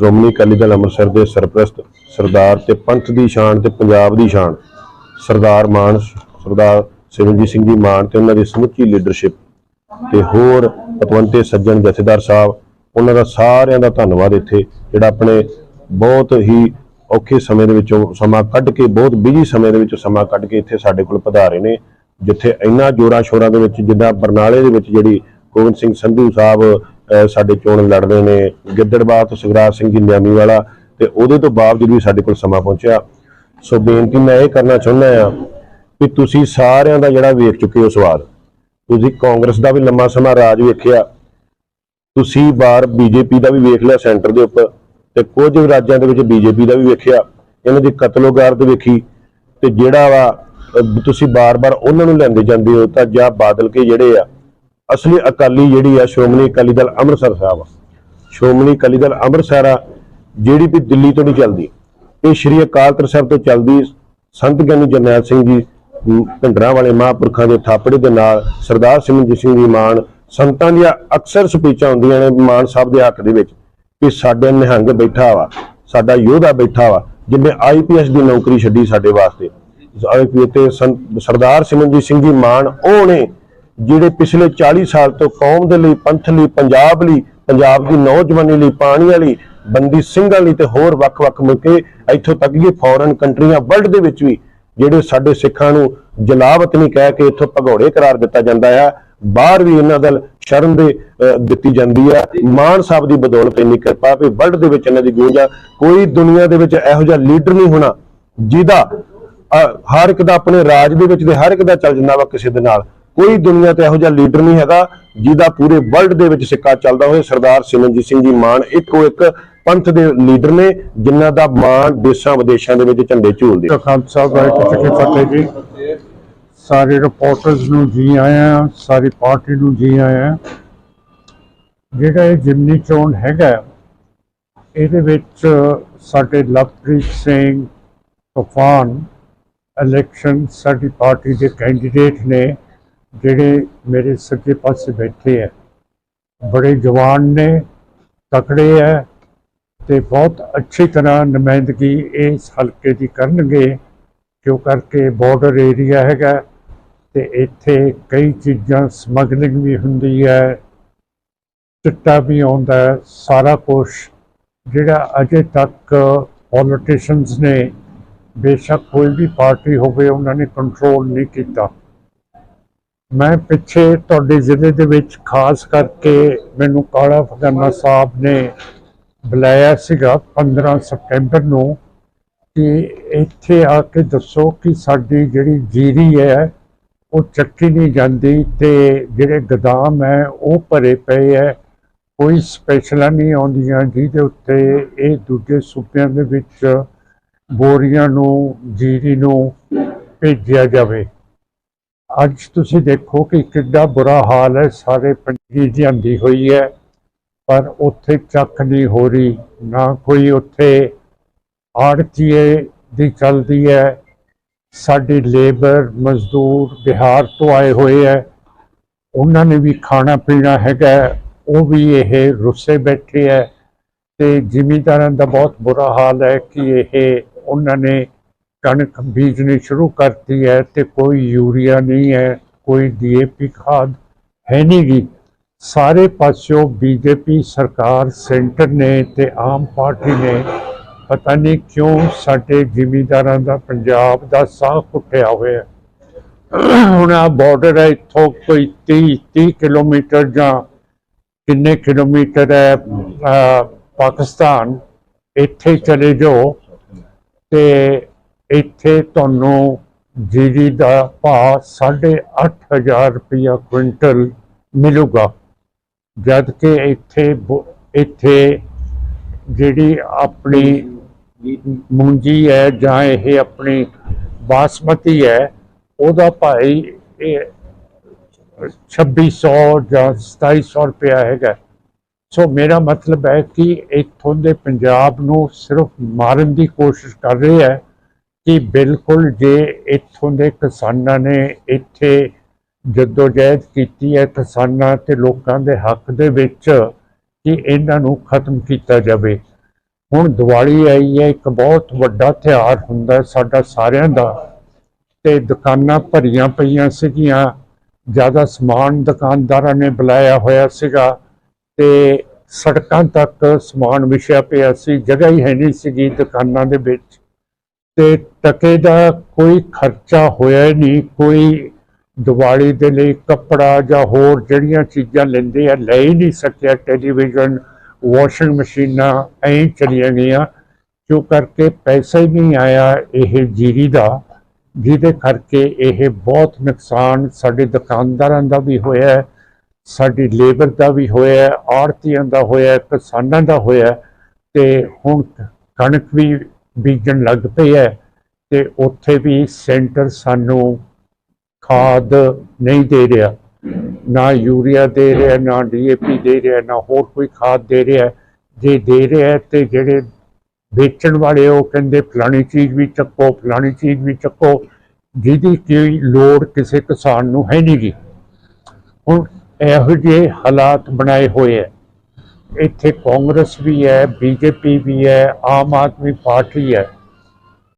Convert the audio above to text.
ਸ਼੍ਰੋਮਣੀ ਅਕਾਲੀ ਦਲ ਅੰਮ੍ਰਿਤਸਰ ਦੇ ਸਰਪ੍ਰਸਤ ਸਰਦਾਰ ਤੇ ਪੰਥ ਦੀ ਸ਼ਾਨ ਤੇ ਪੰਜਾਬ ਦੀ ਸ਼ਾਨ, ਸਰਦਾਰ ਮਾਨ, ਸਰਦਾਰ ਸਿਮਰਨਜੀਤ ਸਿੰਘ ਜੀ ਮਾਨ ਤੇ ਉਹਨਾਂ ਦੀ ਸਮੁੱਚੀ ਲੀਡਰਸ਼ਿਪ ਤੇ ਹੋਰ ਪਤਵੰਤੇ ਸੱਜਣ ਜਥੇਦਾਰ ਸਾਹਿਬ, ਉਹਨਾਂ ਦਾ ਸਾਰਿਆਂ ਦਾ ਧੰਨਵਾਦ ਇੱਥੇ, ਜਿਹੜਾ ਆਪਣੇ ਬਹੁਤ ਹੀ ਔਖੇ ਸਮੇਂ ਦੇ ਵਿੱਚੋਂ ਸਮਾਂ ਕੱਢ ਕੇ, ਬਹੁਤ ਬਿਜ਼ੀ ਸਮੇਂ ਦੇ ਵਿੱਚੋਂ ਸਮਾਂ ਕੱਢ ਕੇ ਇੱਥੇ ਸਾਡੇ ਕੋਲ ਪਧਾਰੇ ਨੇ, ਜਿੱਥੇ ਇੰਨਾ ਜੋਰਾਂ ਸ਼ੋਰਾਂ ਦੇ ਵਿੱਚ, ਜਿੱਦਾਂ ਬਰਨਾਲੇ ਦੇ ਵਿੱਚ ਜਿਹੜੀ ਗੋਬਿੰਦ ਸਿੰਘ ਸੰਧੂ ਸਾਹਿਬ ਸਾਡੇ ਚੋਣ ਲੜਦੇ ਨੇ, ਗਿੱਦੜਬਾਹ ਤੋਂ ਸੁਖਰਾਜ ਸਿੰਘ ਜੀ ਨਿਆਮੀ ਵਾਲਾ ਤੇ ਉਹਦੇ ਤੋਂ ਬਾਵਜੂਦ ਵੀ ਸਾਡੇ ਕੋਲ ਸਮਾਂ ਪਹੁੰਚਿਆ। ਸੋ ਬੇਨਤੀ ਮੈਂ ਇਹ ਕਰਨਾ ਚਾਹੁੰਦਾ ਆ ਵੀ ਤੁਸੀਂ ਸਾਰਿਆਂ ਦਾ ਜਿਹੜਾ ਵੇਖ ਚੁੱਕੇ ਹੋ ਸਵਾਲ, ਤੁਸੀਂ ਕਾਂਗਰਸ ਦਾ ਵੀ ਲੰਮਾ ਸਮਾਂ ਰਾਜ ਵੇਖਿਆ, ਤੁਸੀਂ ਬਾਰ ਬੀਜੇਪੀ ਦਾ ਵੀ ਵੇਖ ਲਿਆ ਸੈਂਟਰ ਦੇ ਉੱਪਰ ਤੇ ਕੁਝ ਰਾਜਾਂ ਦੇ ਵਿੱਚ ਬੀਜੇਪੀ ਦਾ ਵੀ ਵੇਖਿਆ, ਇਹਨਾਂ ਦੀ ਕਤਲੋਗਾਰਦ ਵੇਖੀ ਤੇ ਜਿਹੜਾ ਵਾ ਤੁਸੀਂ ਬਾਰ-ਬਾਰ ਉਹਨਾਂ ਨੂੰ ਲੈਂਦੇ ਜਾਂਦੇ ਹੋ ਤਾਂ ਜਾਂ ਬਾਦਲ ਕੇ ਜਿਹੜੇ ਆ ਅਸਲੀ ਅਕਾਲੀ ਜਿਹੜੀ ਆ ਸ਼੍ਰੋਮਣੀ ਅਕਾਲੀ ਦਲ ਅੰਮ੍ਰਿਤਸਰ ਸਾਹਿਬ ਆ। ਸ਼੍ਰੋਮਣੀ ਅਕਾਲੀ ਦਲ ਅੰਮ੍ਰਿਤਸਰ ਆ, ਜਿਹੜੀ ਵੀ ਦਿੱਲੀ ਤੋਂ ਨਹੀਂ ਚੱਲਦੀ। ਇਹ ਸ਼੍ਰੀ ਅਕਾਲ ਤਖਤ ਸਾਹਿਬ ਤੋਂ ਚੱਲਦੀ ਸੰਤ ਗਿਆਨੀ ਜਰਨੈਲ ਸਿੰਘ ਜੀ ਭਿੰਡਰਾਂ ਵਾਲੇ ਮਹਾਂਪੁਰਖਾਂ ਦੇ ਥਾਪੜੇ ਦੇ ਨਾਲ ਸਰਦਾਰ ਸਿਮਰਨਜੀਤ ਸਿੰਘ ਜੀ ਮਾਨ, ਸੰਤਾਂ ਦੀਆਂ ਅਕਸਰ ਸਪੀਚਾਂ ਹੁੰਦੀਆਂ ਨੇ ਮਾਨ ਸਾਹਿਬ ਦੇ ਹੱਕ ਦੇ ਵਿੱਚ ਕਿ ਸਾਡੇ ਨਿਹੰਗ ਬੈਠਾ ਵਾ, ਸਾਡਾ ਯੋਧਾ ਬੈਠਾ ਵਾ ਜਿਹਨੇ ਆਈਪੀਐਸ ਦੀ ਨੌਕਰੀ ਛੱਡੀ ਸਾਡੇ ਵਾਸਤੇ। ਤੇ ਸੰਤ- ਸਰਦਾਰ ਸਿਮਰਨਜੀਤ ਸਿੰਘ ਜੀ ਮਾਨ, ਉਹ ਨੇ ਜਿਹੜੇ ਪਿਛਲੇ 40 ਸਾਲ ਤੋਂ ਕੌਮ ਦੇ ਲਈ ਪੰਥ ਲਈ ਪੰਜਾਬ ਲਈ ਪੰਜਾਬ ਦੀ ਨੌਜਵਾਨੀ ਲਈ ਪਾਣੀ ਵਾਲੀ ਬੰਦੀ ਸਿੰਘਾਂ ਲਈ ਤੇ ਹੋਰ ਵੱਖ-ਵੱਖ ਮੁਲਕੇ ਇੱਥੋਂ ਤੱਕ ਕਿ ਫੋਰਨ ਕੰਟਰੀਆਂ ਵਰਲਡ ਦੇ ਵਿੱਚ ਵੀ ਜਿਹੜੇ ਸਾਡੇ ਸਿੱਖਾਂ ਨੂੰ ਜਲਾਵਤ ਨਹੀਂ ਕਹਿ ਕੇ ਇੱਥੋਂ ਭਗੌੜੇ ਕਰਾਰ ਦਿੱਤਾ ਜਾਂਦਾ ਆ ਬਾਹਰ ਵੀ ਇਹਨਾਂ ਦਾ ਸ਼ਰਮ ਦੇ ਦਿੱਤੀ ਜਾਂਦੀ ਆ। ਮਾਨ ਸਾਹਿਬ ਦੀ ਬਦੌਲਤ ਇੰਨੀ ਕਿਰਪਾ ਵੀ ਵਰਲਡ ਦੇ ਵਿੱਚ ਇਹਨਾਂ ਦੀ ਗੂੰਜ ਆ। ਕੋਈ ਦੁਨੀਆ ਦੇ ਵਿੱਚ ਇਹੋ ਜਿਹਾ ਲੀਡਰ ਨਹੀਂ ਹੋਣਾ ਜਿਹਦਾ ਅਹ, ਹਰ ਇੱਕ ਦਾ ਆਪਣੇ ਰਾਜ ਦੇ ਵਿੱਚ ਤੇ ਹਰ ਇੱਕ ਦਾ ਚੱਲ ਜਾਂਦਾ ਵਾ ਕਿਸੇ ਦੇ ਨਾਲ। ਕੋਈ ਦੁਨੀਆ ਤੇ ਇਹੋ ਜਿਹਾ ਲੀਡਰ ਨਹੀਂ ਹੈਗਾ ਜਿਹਦਾ ਪੂਰੇ ਵਰਲਡ ਦੇ ਵਿੱਚ ਸਿੱਕਾ ਚੱਲਦਾ ਹੋਵੇ। ਸਰਦਾਰ ਸਿਮਰਨਜੀਤ ਸਿੰਘ ਜੀ ਮਾਨ ਇੱਕੋ ਇੱਕ ਪੰਥ ਦੇ ਲੀਡਰ ਨੇ, ਜਿਨ੍ਹਾਂ ਦਾ ਮਾਣ ਦੇਸ਼ਾਂ ਵਿਦੇਸ਼ਾਂ ਦੇ ਵਿੱਚ ਝੰਡੇ ਝੂਲਦੇ ਖਾਲਸਾ ਵਾਹਿਗੁਰੂ ਜੀ ਕੀ ਫਤਿਹ ਜੀ। ਸਾਰੇ ਰਿਪੋਰਟਰਸ ਨੂੰ ਜੀ ਆਇਆਂ, ਸਾਰੀ ਪਾਰਟੀ ਨੂੰ ਜੀ ਆਇਆਂ। ਜਿਹੜਾ ਇਹ ਜਿਮਨੀ ਚੋਣ ਹੈਗਾ, ਇਹਦੇ ਵਿੱਚ ਸਾਡੇ ਲਵਪ੍ਰੀਤ ਸਿੰਘ ਤੂਫਾਨ ਇਲੈਕਸ਼ਨ ਸਾਡੀ ਪਾਰਟੀ ਦੇ ਕੈਂਡੀਡੇਟ ਨੇ। ਜਿਹੜੇ ਮੇਰੇ ਸੱਜੇ ਪਾਸੇ ਬੈਠੇ ਹੈ ਬੜੇ ਜਵਾਨ ਨੇ, ਤਕੜੇ ਹੈ ਤੇ ਬਹੁਤ ਅੱਛੀ ਤਰ੍ਹਾਂ ਨੁਮਾਇੰਦਗੀ ਇਸ ਹਲਕੇ ਦੀ ਕਰਨਗੇ, ਕਿਉਂ ਕਰਕੇ ਬਾਰਡਰ ਏਰੀਆ ਹੈਗਾ ਤੇ ਇੱਥੇ ਕਈ ਚੀਜ਼ਾਂ ਸਮਗਲਿੰਗ ਵੀ ਹੁੰਦੀ ਹੈ ਚਿੱਟਾ ਵੀ ਆਉਂਦਾ ਸਾਰਾ ਕੁਝ ਜਿਹੜਾ ਅਜੇ ਤੱਕ ਪੋਲੀਟੀਸ਼ੀਅਨਸ ਨੇ ਬੇਸ਼ੱਕ ਕੋਈ ਵੀ ਪਾਰਟੀ ਹੋਵੇ ਉਹਨਾਂ ਨੇ ਕੰਟਰੋਲ ਨਹੀਂ ਕੀਤਾ। ਮੈਂ ਪਿੱਛੇ ਤੁਹਾਡੇ ਜ਼ਿਲ੍ਹੇ ਦੇ ਵਿੱਚ ਖਾਸ ਕਰਕੇ ਮੈਨੂੰ ਕਾਲਾ ਫਗਾਨਾ ਸਾਹਿਬ ਨੇ ਬੁਲਾਇਆ ਸੀਗਾ 15 ਸਪਟੈਂਬਰ ਨੂੰ ਕਿ ਇੱਥੇ ਆ ਕੇ ਦੱਸੋ ਕਿ ਸਾਡੀ ਜਿਹੜੀ ਜੀਰੀ ਹੈ, ਉਹ ਚੱਕੀ ਨਹੀਂ ਜਾਂਦੀ ਤੇ ਜਿਹੜੇ ਗਦਾਮ ਹੈ, ਉਹ ਭਰੇ ਪਏ ਹੈ। ਕੋਈ ਸਪੈਸ਼ਲਾਂ ਨਹੀਂ ਆਉਂਦੀਆਂ ਜਿਹਦੇ ਉੱਤੇ ਇਹ ਦੂਜੇ ਸੂਬਿਆਂ ਦੇ ਵਿੱਚ ਬੋਰੀਆਂ ਨੂੰ, ਜੀਰੀ ਨੂੰ ਭੇਜਿਆ ਜਾਵੇ। ਅੱਜ ਤੁਸੀਂ ਦੇਖੋ ਕਿ ਕਿੱਡਾ ਬੁਰਾ ਹਾਲ ਹੈ, ਸਾਰੇ ਪੰਜੀ ਜਾਂਦੀ ਹੋਈ ਹੈ, ਪਰ ਉੱਥੇ ਚੱਕ ਨਹੀਂ ਹੋ ਰਹੀ, ਨਾ ਕੋਈ ਉੱਥੇ ਆੜਤੀਏ ਦੀ ਚੱਲਦੀ ਹੈ। ਸਾਡੀ ਲੇਬਰ ਮਜ਼ਦੂਰ ਬਿਹਾਰ ਤੋਂ ਆਏ ਹੋਏ ਹੈ, ਉਹਨਾਂ ਨੇ ਵੀ ਖਾਣਾ ਪੀਣਾ ਹੈਗਾ, ਉਹ ਵੀ ਇਹ ਰੁੱਸੇ ਬੈਠੇ ਹੈ ਤੇ ਜ਼ਿਮੀਂਦਾਰਾਂ ਦਾ ਬਹੁਤ ਬੁਰਾ ਹਾਲ ਹੈ ਕਿ ਇਹ ਉਹਨਾਂ ਨੇ ਕਣਕ ਬੀਜਣੀ ਸ਼ੁਰੂ ਕਰਤੀ ਹੈ ਤੇ ਕੋਈ ਯੂਰੀਆ ਨਹੀਂ ਹੈ, ਕੋਈ ਡੀਏਪੀ ਖਾਦ ਹੈ ਨਹੀਂ ਗੀ। ਸਾਰੇ ਪਾਸਿਓਂ ਬੀਜੇਪੀ ਸਰਕਾਰ, ਸੈਂਟਰ ਨੇ ਤੇ ਆਮ ਪਾਰਟੀ ਨੇ ਪਤਾ ਨਹੀਂ ਕਿਉਂ ਸਾਡੇ ਜ਼ਿਮੀਂਦਾਰਾਂ ਦਾ ਪੰਜਾਬ ਦਾ ਸਾਹ ਘੁੱਟਿਆ ਹੋਇਆ ਹੁਣ ਆ ਬਾਰਡਰ ਹੈ, ਇੱਥੋਂ ਕੋਈ 30 30 ਕਿਲੋਮੀਟਰ ਜਾਂ ਕਿੰਨੇ ਕਿਲੋਮੀਟਰ ਹੈ ਪਾਕਿਸਤਾਨ, ਇੱਥੇ ਚਲੇ ਜਾਓ ਤੇ ਇੱਥੇ ਤੁਹਾਨੂੰ ਜੀਰੀ ਦਾ ਭਾਅ 8500 ਰੁਪਇਆ ਕੁਇੰਟਲ ਮਿਲੂਗਾ। ਜਦ ਕਿ ਇੱਥੇ ਬ- ਇੱਥੇ ਜਿਹੜੀ ਆਪਣੀ ਮੂੰਜੀ ਹੈ ਜਾਂ ਇਹ ਆਪਣੀ ਬਾਸਮਤੀ ਹੈ, ਉਹਦਾ ਭਾਈ ਇਹ 2600 ਜਾਂ 2700 ਰੁਪਇਆ ਹੈਗਾ। ਸੋ ਮੇਰਾ ਮਤਲਬ ਹੈ ਕਿ ਇੱਥੋਂ ਦੇ ਪੰਜਾਬ ਨੂੰ ਸਿਰਫ ਮਾਰਨ ਦੀ ਕੋਸ਼ਿਸ਼ ਕਰ ਰਹੇ ਹੈ। ਕਿ ਬਿਲਕੁਲ ਜੇ ਇੱਥੋਂ ਦੇ ਕਿਸਾਨਾਂ ਨੇ ਇੱਥੇ ਜਦੋਜਹਿਦ ਕੀਤੀ ਹੈ ਕਿਸਾਨਾਂ ਤੇ ਲੋਕਾਂ ਦੇ ਹੱਕ ਦੇ ਵਿੱਚ ਕਿ ਇਹਨਾਂ ਨੂੰ ਖਤਮ ਕੀਤਾ ਜਾਵੇ। ਹੁਣ ਦੀਵਾਲੀ ਆਈ ਹੈ, ਇੱਕ ਬਹੁਤ ਵੱਡਾ ਤਿਉਹਾਰ ਹੁੰਦਾ ਸਾਡਾ ਸਾਰਿਆਂ ਦਾ ਤੇ ਦੁਕਾਨਾਂ ਭਰੀਆਂ ਪਈਆਂ ਸੀਗੀਆਂ, ਜ਼ਿਆਦਾ ਸਮਾਨ ਦੁਕਾਨਦਾਰਾਂ ਨੇ ਬੁਲਾਇਆ ਹੋਇਆ ਸੀਗਾ ਤੇ ਸੜਕਾਂ ਤੱਕ ਸਮਾਨ ਵਿਛਿਆ ਪਿਆ ਸੀ, ਜਗ੍ਹਾ ਹੀ ਹੈ ਨਹੀਂ ਸੀਗੀ ਦੁਕਾਨਾਂ ਦੇ ਵਿੱਚ। ਤੇ ਟਕੇ ਦਾ ਕੋਈ ਖਰਚਾ ਹੋਇਆ ਹੀ ਨਹੀਂ, ਕੋਈ ਦੀਵਾਲੀ ਦੇ ਲਈ ਕੱਪੜਾ ਜਾਂ ਹੋਰ ਜਿਹੜੀਆਂ ਚੀਜ਼ਾਂ ਲੈਂਦੇ ਆ, ਲੈ ਹੀ ਨਹੀਂ ਸਕਿਆ, ਟੈਲੀਵਿਜ਼ਨ, ਵਾਸ਼ਿੰਗ ਮਸ਼ੀਨਾਂ ਐਂ ਚਲੀਆਂ ਗਈਆਂ, ਜੋ ਕਰਕੇ ਪੈਸਾ ਹੀ ਨਹੀਂ ਆਇਆ ਇਹ ਜੀਰੀ ਦਾ, ਜਿਹਦੇ ਕਰਕੇ ਇਹ ਬਹੁਤ ਨੁਕਸਾਨ ਸਾਡੇ ਦੁਕਾਨਦਾਰਾਂ ਦਾ ਵੀ ਹੋਇਆ ਸਾਡੀ ਲੇਬਰ ਦਾ ਵੀ ਹੋਇਆ ਆੜਤੀਆਂ ਦਾ ਹੋਇਆ ਕਿਸਾਨਾਂ ਦਾ ਹੋਇਆ ਹੈ, ਤੇ ਹੁਣ ਕਣਕ ਵੀ ਬੀਜਣ ਲੱਗ ਪਏ ਹੈ ਤੇ ਉੱਥੇ ਵੀ ਸੈਂਟਰ ਸਾਨੂੰ ਖਾਦ ਨਹੀਂ ਦੇ ਰਿਹਾ, ਨਾ ਯੂਰੀਆ ਦੇ ਰਿਹਾ, ਨਾ ਡੀਏਪੀ ਦੇ ਰਿਹਾ, ਨਾ ਹੋਰ ਕੋਈ ਖਾਦ ਦੇ ਰਿਹਾ। ਜੇ ਦੇ ਰਿਹਾ ਤੇ ਜਿਹੜੇ ਵੇਚਣ ਵਾਲੇ ਉਹ ਕਹਿੰਦੇ ਫਲਾਣੀ ਚੀਜ਼ ਵੀ ਚੱਕੋ, ਫਲਾਣੀ ਚੀਜ਼ ਵੀ ਚੱਕੋ, ਜਿਹਦੀ ਕੋਈ ਲੋੜ ਕਿਸੇ ਕਿਸਾਨ ਨੂੰ ਹੈ ਨਹੀਂਗੀ ਹੁਣ ਇਹੋ ਜਿਹੇ ਹਾਲਾਤ ਬਣਾਏ ਹੋਏ ਹੈ। ਇੱਥੇ ਕਾਂਗਰਸ ਵੀ ਹੈ ਬੀਜੇਪੀ ਵੀ ਹੈ ਆਮ ਆਦਮੀ ਪਾਰਟੀ ਹੈ।